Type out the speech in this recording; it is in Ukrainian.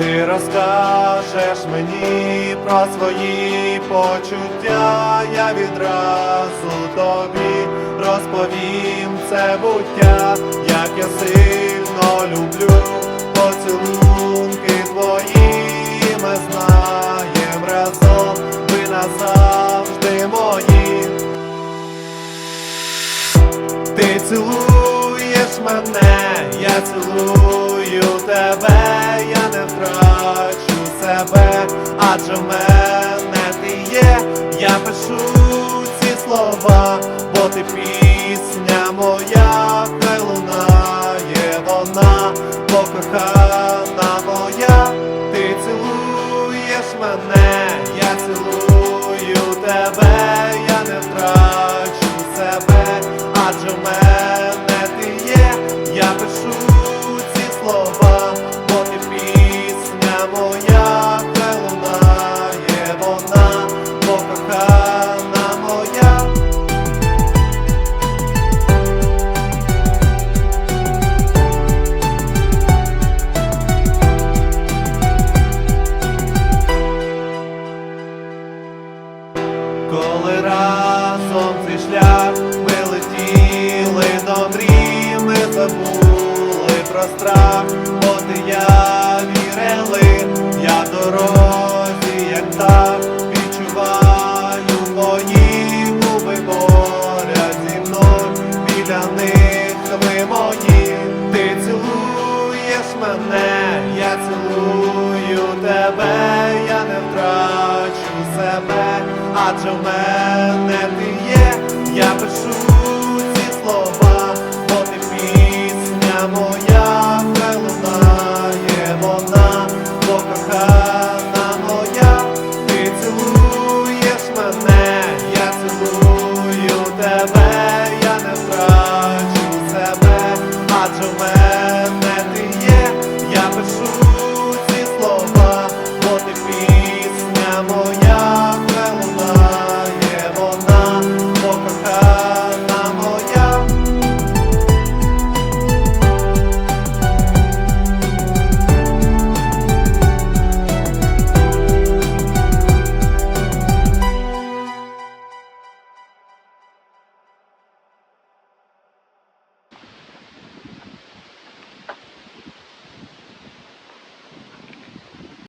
Ти розкажеш мені про свої почуття, я відразу тобі розповім це буття, як я сильно люблю поцілунки твої, ми знаєм разом, ви назавжди мої. Ти цілуєш мене, я цілую тебе, я не втрачу себе, адже в мене ти є, я пишу ці слова, бо ти пісня моя, хай лунає вона, бо кохана моя, ти цілуєш мене, я цілую тебе, я пишу ці слова, бо ти пісня моя, хай лунає вона, бо кохана моя. Коли разом цей шлях ми летіли до мрій, ми забули про страх, бо ти я вірили, я дорозі, як так, відчуваю мої губи поряд зі мною, біля них ви мої, ти цілуєш мене, я цілую тебе, я не втрачу себе, адже в мене ти є, я пишу моя,